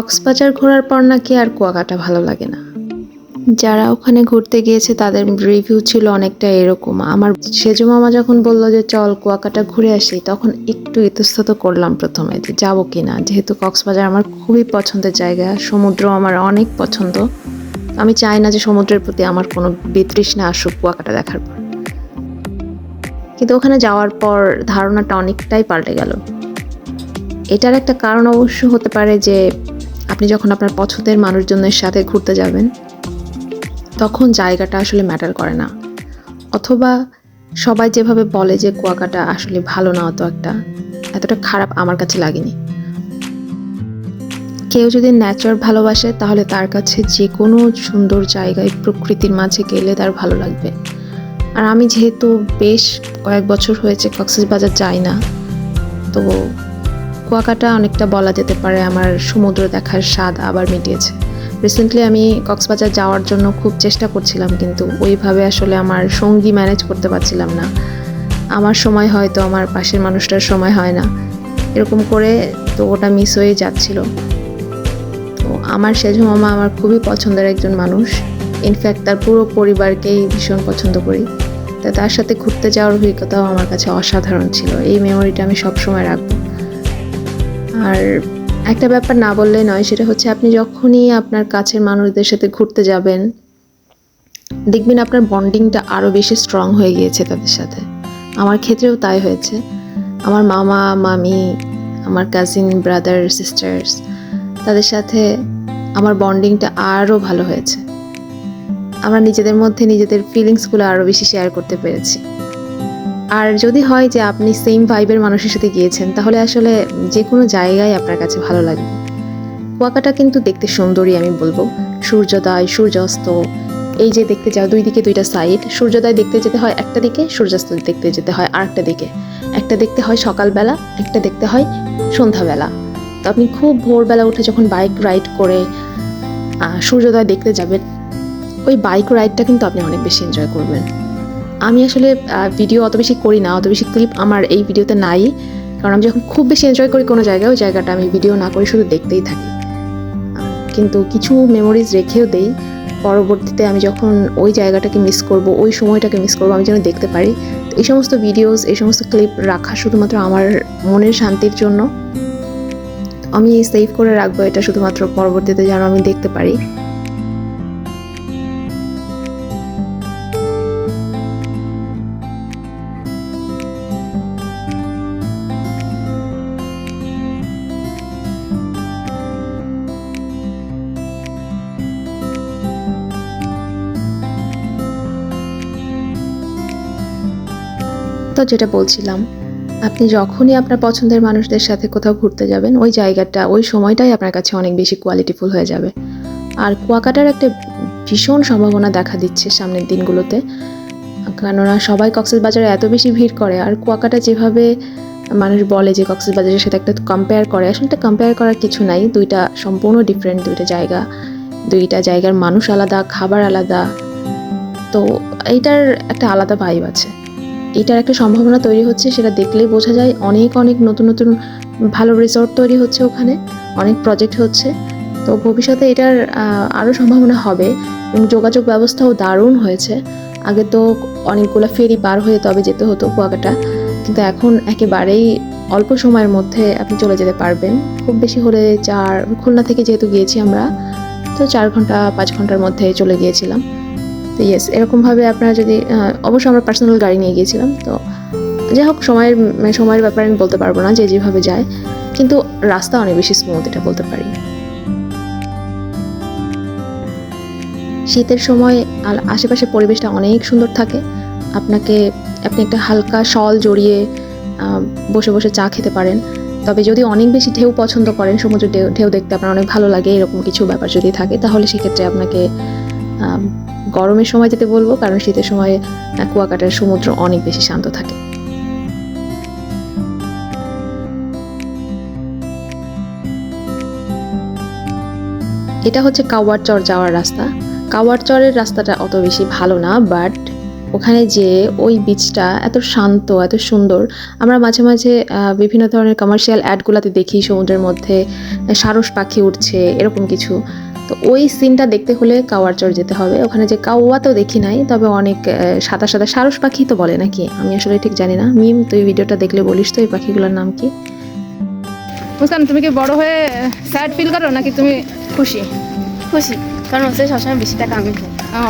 কক্সবাজার ঘোরার পর নাকি আর কুয়াকাটা ভালো লাগে না। যারা ওখানে ঘুরতে গিয়েছে তাদের রিভিউ ছিল অনেকটা এরকম। আমার সেজু মামা যখন বলল যে, চল কুয়াকাটা ঘুরে আসি, তখন একটু ইতস্তত করলাম প্রথমে যে, যাব কি না যেহেতু কক্সবাজার আমার খুবই পছন্দের জায়গা, সমুদ্র আমার অনেক পছন্দ। আমি চাই না যে, সমুদ্রের প্রতি আমার কোনো বিতৃষ্ণা আসুক কুয়াকাটা দেখার পর। কিন্তু ওখানে যাওয়ার পর ধারণাটা অনেকটাই পাল্টে গেল। এটার একটা কারণ অবশ্য হতে পারে যে আপনি যখন আপনার পছন্দের মানুষজনের সাথে ঘুরতে যাবেন, তখন জায়গাটা আসলে ম্যাটার করে না। অথবা সবাই যেভাবে বলে যে কুয়াকাটা আসলে ভালো না অত একটা, এতটা খারাপ আমার কাছে লাগেনি। কেউ যদি নেচার ভালোবাসে, তাহলে তার কাছে যে কোনো সুন্দর জায়গায় প্রকৃতির মাঝে গেলে তার ভালো লাগবে। আর আমি যেহেতু বেশ কয়েক বছর হয়েছে কক্সেস বাজার যাই না, তো কুয়াকাটা অনেকটা বলা যেতে পারে আমার সমুদ্র দেখার স্বাদ আবার মিটিয়েছে। রিসেন্টলি আমি কক্সবাজার যাওয়ার জন্য খুব চেষ্টা করছিলাম, কিন্তু ওইভাবে আসলে আমার সঙ্গী ম্যানেজ করতে পারছিলাম না। আমার সময় হয়তো আমার পাশের মানুষটার সময় হয় না। এরকম করে তো ওটা মিস হয়ে যাচ্ছিল। তো আমার সেজু মামা আমার খুবই পছন্দের একজন মানুষ। ইনফ্যাক্ট তার পুরো পরিবারকেই ভীষণ পছন্দ করি। তা তার সাথে ঘুরতে যাওয়ার অভিজ্ঞতাও আমার কাছে অসাধারণ ছিল। এই মেমোরিটা আমি সবসময় রাখব। আর একটা ব্যাপার না বললে নয়, সেটা হচ্ছে আপনি যখনই আপনার কাছের মানুষদের সাথে ঘুরতে যাবেন, দেখবেন আপনার বন্ডিংটা আরও বেশি স্ট্রং হয়ে গিয়েছে তাদের সাথে। আমার ক্ষেত্রেও তাই হয়েছে। আমার মামা, মামি, আমার কাজিন ব্রাদার সিস্টার্স তাদের সাথে আমার বন্ডিংটা আরও ভালো হয়েছে। আমরা নিজেদের মধ্যে নিজেদের ফিলিংসগুলো আরও বেশি শেয়ার করতে পেরেছি। আর যদি হয় যে আপনি সেম ভাইবের মানুষের সাথে গিয়েছেন, তাহলে আসলে যে কোনো জায়গায় আপনার কাছে ভালো লাগবে। কুয়াকাটা কিন্তু দেখতে সুন্দরই আমি বলব। সূর্যোদয়, সূর্যাস্ত, এই যে দেখতে যাও, দুই দিকে দুইটা সাইড সূর্যোদয় দেখতে যেতে হয় একটা দিকে, সূর্যাস্ত দেখতে যেতে হয় আরেকটা দিকে। একটা দেখতে হয় সকালবেলা, একটা দেখতে হয় সন্ধ্যাবেলা। তো আপনি খুব ভোরবেলা উঠে যখন বাইক রাইড করে সূর্যোদয় দেখতে যাবেন, ওই বাইক রাইডটা কিন্তু আপনি অনেক বেশি এনজয় করবেন। আমি আসলে ভিডিও অত বেশি করি না, অত বেশি ক্লিপ আমার এই ভিডিওতে নাই। কারণ আমি যখন খুব বেশি এনজয় করি কোনো জায়গায়, ওই জায়গাটা আমি ভিডিও না করে শুধু দেখতেই থাকি। কিন্তু কিছু মেমোরিজ রেখেও দেই। পরবর্তীতে আমি যখন ওই জায়গাটাকে মিস করব, ওই সময়টাকে মিস করব, আমি যেন দেখতে পারি। তো এই সমস্ত ভিডিওস এই সমস্ত ক্লিপ রাখা শুধুমাত্র আমার মনের শান্তির জন্য। আমি সেভ করে রাখব এটা শুধুমাত্র পরবর্তীতে যেন আমি দেখতে পারি। তো যেটা বলছিলাম, আপনি যখনই আপনার পছন্দের মানুষদের সাথে কোথাও ঘুরতে যাবেন, ওই জায়গাটা, ওই সময়টাই আপনার কাছে অনেক বেশি কোয়ালিটিফুল হয়ে যাবে। আর কুয়াকাটার একটা ভীষণ সম্ভাবনা দেখা দিচ্ছে সামনের দিনগুলোতে। কেননা সবাই কক্সবাজারে এত বেশি ভিড় করে, আর কুয়াকাটা যেভাবে মানুষ বলে যে কক্সবাজারের সাথে একটা কম্পেয়ার করে, আসলে এটা কম্পেয়ার করার কিছু নাই, দুইটা সম্পূর্ণ ডিফারেন্ট দুইটা জায়গা। দুইটা জায়গার মানুষ আলাদা, খাবার আলাদা। তো এইটার একটা আলাদা ভাইব আছে। এটার একটা সম্ভাবনা তৈরি হচ্ছে, সেটা দেখলেই বোঝা যায়। অনেক অনেক নতুন নতুন ভালো রিসর্ট তৈরি হচ্ছে ওখানে, অনেক প্রজেক্ট হচ্ছে। তো ভবিষ্যতে এটার আরও সম্ভাবনা হবে। এবং যোগাযোগ ব্যবস্থাও দারুণ হয়েছে। আগে তো অনেকগুলো ফেরি পার হয়ে তবে যেতে হতো কুয়াকাটা, কিন্তু এখন একেবারেই অল্প সময়ের মধ্যে আপনি চলে যেতে পারবেন। খুব বেশি হলে চার, খুলনা থেকে যেহেতু গিয়েছি আমরা, তো চার ঘণ্টা, পাঁচ ঘণ্টার মধ্যে চলে গিয়েছিলাম। তো ইয়েস এরকমভাবে আপনারা যদি অবশ্য আমরা পার্সোনাল গাড়ি নিয়ে গিয়েছিলাম। তো যাই হোক, সময়ের মানে সময়ের ব্যাপারে আমি বলতে পারব না যে যেভাবে যায়, কিন্তু রাস্তা অনেক বেশি স্মুথ এটা বলতে পারি। শীতের সময় আশেপাশের পরিবেশটা অনেক সুন্দর থাকে। আপনাকে, আপনি একটা হালকা শল জড়িয়ে বসে বসে চা খেতে পারেন। তবে যদি অনেক বেশি ঢেউ পছন্দ করেন সমুদ্র ঢেউ ঢেউ দেখতে আপনার অনেক ভালো লাগে, এরকম কিছু ব্যাপার যদি থাকে, তাহলে সেক্ষেত্রে আপনাকে গরমের সময় যেতে বলব, কারণ শীতের সময় কুয়াকাটার সমুদ্র অনেক বেশি শান্ত থাকে। এটা হচ্ছে কাওয়ার চর যাওয়ার রাস্তা। কাওয়ার চরের রাস্তাটা অত বেশি ভালো না, বাট ওখানে যে ওই বিচটা এত শান্ত, এত সুন্দর। আমরা মাঝে মাঝে বিভিন্ন ধরনের কমার্শিয়াল অ্যাডগুলোতে দেখি সমুদ্রের মধ্যে সারস পাখি উঠছে এরকম কিছু। তো ওই সিনটা দেখতে হলে কাওয়ারচর যেতে হবে। ওখানে যে কাওয়া তো দেখি নাই তবে অনেক সাদা সাদা সারস পাখি তো বলে নাকি? আমি আসলে ঠিক জানি না। মিম তুই ভিডিওটা দেখলে বলিস তো এই পাখিগুলোর নাম কি? মুস্কান তুমি কি বড় হয়ে স্যাড ফিল করো নাকি তুমি খুশি? খুশি কারণ হচ্ছে সবসময় বেশি টাকা আমি পাই। ও,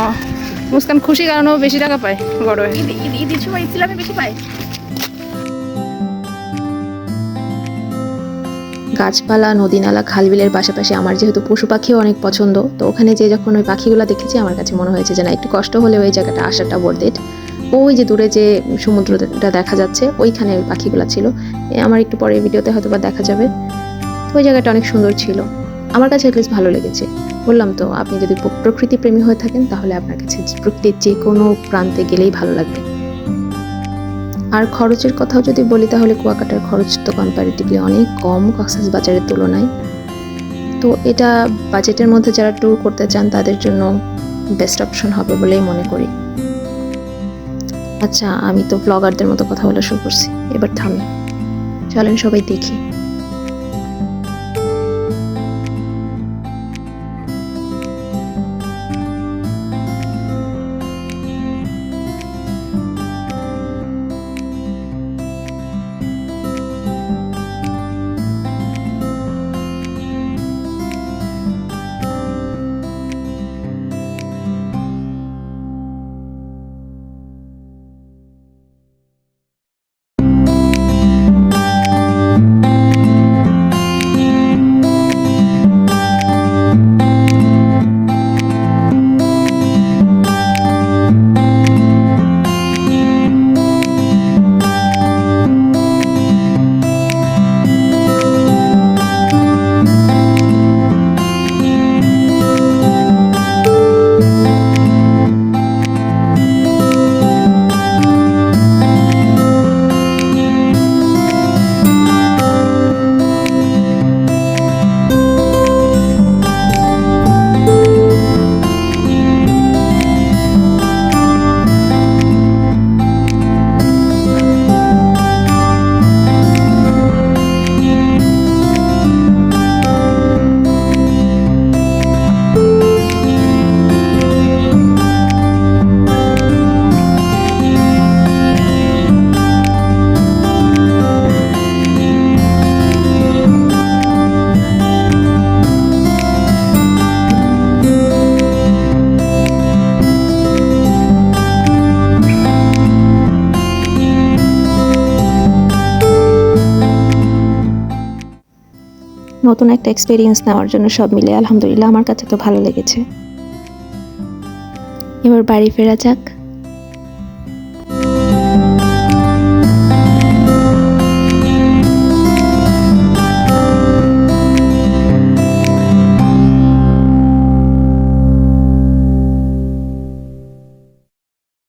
মুস্কান খুশি কারণ ও বেশি টাকা পায় বড় হয়ে। ঈদ ঈদ ঈদের সময় ইসলামে বেশি পাই। গাছপালা নদী নালা খালবিলের পাশাপাশি আমার যেহেতু পশু পাখিও অনেক পছন্দ, তো ওখানে যে যখন ওই পাখিগুলো দেখেছি, আমার কাছে মনে হয়েছে যে না, একটু কষ্ট হলে ওই জায়গাটা আসাটা বর্দেট ওই যে দূরে যে সমুদ্রটা দেখা যাচ্ছে, ওইখানে ওই পাখিগুলো ছিল। আমার একটু পরের ভিডিওতে হয়তো বা দেখা যাবে। তো ওই জায়গাটা অনেক সুন্দর ছিল। আমার কাছে অ্যাটলিস্ট ভালো লেগেছে। বললাম তো, আপনি যদি প্রকৃতি প্রেমী হয়ে থাকেন, তাহলে আপনার কাছে প্রকৃতির যে কোনো প্রান্তে গেলেই ভালো লাগবে। আর খরচের কথাও যদি বলি, তাহলে কুয়াকাটার খরচ তো কম্পারেটিভলি অনেক কম কক্সেস বাজারের তুলনায়। তো এটা বাজেটের মধ্যে যারা ট্যুর করতে চান, তাদের জন্য বেস্ট অপশন হবে বলেই মনে করি। আচ্ছা আমি তো ব্লগারদের মতো কথা বলা শুরু করছি। এবার থামি। চলেন সবাই দেখি। নতুন একটা এক্সপিরিয়েন্স নেওয়ার জন্য সব মিলে আলহামদুলিল্লাহ আমার কাছে তো ভালো লেগেছে। এবার বাড়ি ফেরা যাক।